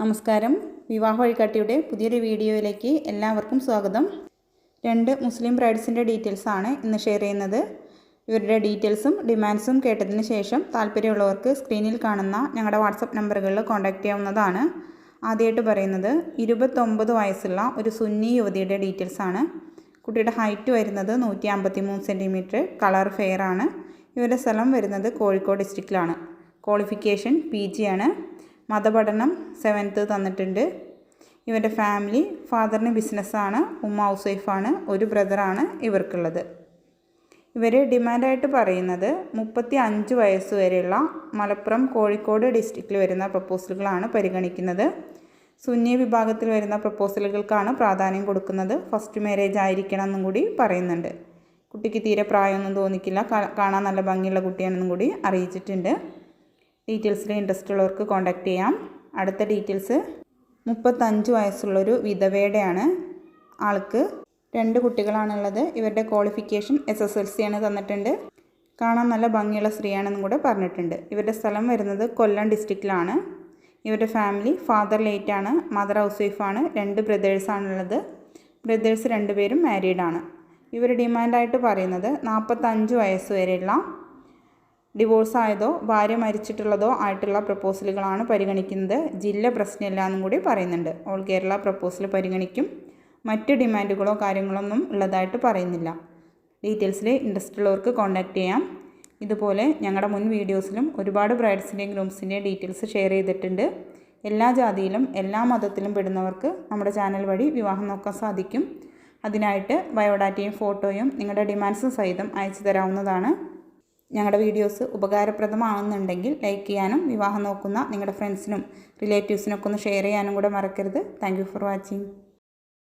നമസ്കാരം. വിവാഹ വഴികാട്ടിയുടെ പുതിയൊരു വീഡിയോയിലേക്ക് എല്ലാവർക്കും സ്വാഗതം. രണ്ട് മുസ്ലിം ബ്രൈഡ്സിന്റെ ഡീറ്റെയിൽസാണ് ഇന്ന് ഷെയർ ചെയ്യുന്നത്. ഇവരുടെ ഡീറ്റെയിൽസും ഡിമാൻഡ്സും കേട്ടതിന് ശേഷം താല്പര്യമുള്ളവർക്ക് സ്ക്രീനിൽ കാണുന്ന ഞങ്ങളുടെ വാട്സപ്പ് നമ്പറുകളിൽ കോൺടാക്റ്റ് ചെയ്യാവുന്നതാണ്. ആദ്യമായിട്ട് പറയുന്നത് ഇരുപത്തൊമ്പത് വയസ്സുള്ള ഒരു സുന്നി യുവതിയുടെ ഡീറ്റെയിൽസ് ആണ്. കുട്ടിയുടെ ഹൈറ്റ് വരുന്നത് നൂറ്റി അമ്പത്തി മൂന്ന് സെന്റിമീറ്റർ കളർ ഫെയർ ആണ്. ഇവരുടെ സ്ഥലം വരുന്നത് കോഴിക്കോട് ഡിസ്ട്രിക്റ്റിലാണ്. ക്വാളിഫിക്കേഷൻ പി ജി ആണ്. മതപഠനം സെവൻത്ത് തന്നിട്ടുണ്ട്. ഇവരുടെ ഫാമിലി ഫാദറിന് ബിസിനസ്സാണ് ഉമ്മ ഹൗസ് വൈഫാണ് ഒരു ബ്രദറാണ് ഇവർക്കുള്ളത്. ഇവർ ഡിമാൻഡായിട്ട് പറയുന്നത് മുപ്പത്തി അഞ്ച് വയസ്സ് വരെയുള്ള മലപ്പുറം കോഴിക്കോട് ഡിസ്ട്രിക്റ്റിൽ വരുന്ന പ്രപ്പോസലുകളാണ് പരിഗണിക്കുന്നത്. സുന്നി വിഭാഗത്തിൽ വരുന്ന പ്രപ്പോസലുകൾക്കാണ് പ്രാധാന്യം കൊടുക്കുന്നത്. ഫസ്റ്റ് മാരേജ് ആയിരിക്കണം എന്നും കൂടി പറയുന്നുണ്ട്. കുട്ടിക്ക് തീരെ പ്രായമൊന്നും തോന്നിക്കില്ല. കാണാൻ നല്ല ഭംഗിയുള്ള കുട്ടിയാണെന്നും കൂടി അറിയിച്ചിട്ടുണ്ട്. ഡീറ്റെയിൽസിൽ ഇൻട്രസ്റ്റ് ഉള്ളവർക്ക് കോൺടാക്റ്റ് ചെയ്യാം. അടുത്ത ഡീറ്റെയിൽസ് മുപ്പത്തഞ്ച് വയസ്സുള്ളൊരു വിധവയുടെയാണ് ആൾക്ക്. രണ്ട് കുട്ടികളാണുള്ളത്. ഇവരുടെ qualification S S L C ആണ് തന്നിട്ടുണ്ട്. കാണാൻ നല്ല ഭംഗിയുള്ള സ്ത്രീയാണെന്നും കൂടെ പറഞ്ഞിട്ടുണ്ട്. ഇവരുടെ സ്ഥലം വരുന്നത് കൊല്ലം ഡിസ്ട്രിക്റ്റിലാണ് ഇവരുടെ ഫാമിലി ഫാദർ ലേറ്റ് ആണ് മദർ ഹൗസ് വൈഫാണ് രണ്ട് ബ്രദേഴ്സാണുള്ളത് ബ്രദേഴ്സ് രണ്ടുപേരും മാരീഡാണ് ഇവർ ഡിമാൻഡായിട്ട് പറയുന്നത് നാൽപ്പത്തഞ്ച് വയസ്സ് വരെയുള്ള ഡിവോഴ്സ് ആയതോ ഭാര്യ മരിച്ചിട്ടുള്ളതോ ആയിട്ടുള്ള പ്രപ്പോസലുകളാണ് പരിഗണിക്കുന്നത്. ജില്ല പ്രശ്നമില്ല എന്നും കൂടി പറയുന്നുണ്ട്. ഓൾ കേരള പ്രപ്പോസൽ പരിഗണിക്കും. മറ്റ് ഡിമാൻഡുകളോ കാര്യങ്ങളൊന്നും ഉള്ളതായിട്ട് പറയുന്നില്ല. ഡീറ്റെയിൽസിൽ ഇൻട്രസ്റ്റ് ഉള്ളവർക്ക് കോൺടാക്റ്റ് ചെയ്യാം. ഇതുപോലെ ഞങ്ങളുടെ മുൻ വീഡിയോസിലും ഒരുപാട് ബ്രൈഡ്സിന്റെയും ഗ്രൂംസിന്റെയും ഡീറ്റെയിൽസ് ഷെയർ ചെയ്തിട്ടുണ്ട്. എല്ലാ ജാതിയിലും എല്ലാ മതത്തിലും പെടുന്നവർക്ക് നമ്മുടെ ചാനൽ വഴി വിവാഹം നോക്കാൻ സാധിക്കും. അതിനായിട്ട് ബയോഡാറ്റയും ഫോട്ടോയും നിങ്ങളുടെ ഡിമാൻഡ്സും സഹിതം അയച്ചു തരാവുന്നതാണ്. ഞങ്ങളുടെ വീഡിയോസ് ഉപകാരപ്രദമാണെന്നുണ്ടെങ്കിൽ ലൈക്ക് ചെയ്യാനും വിവാഹം നോക്കുന്ന നിങ്ങളുടെ ഫ്രണ്ട്സിനും റിലേറ്റീവ്സിനൊക്കെ ഒന്ന് ഷെയർ ചെയ്യാനും കൂടെ മറക്കരുത്. Thank for watching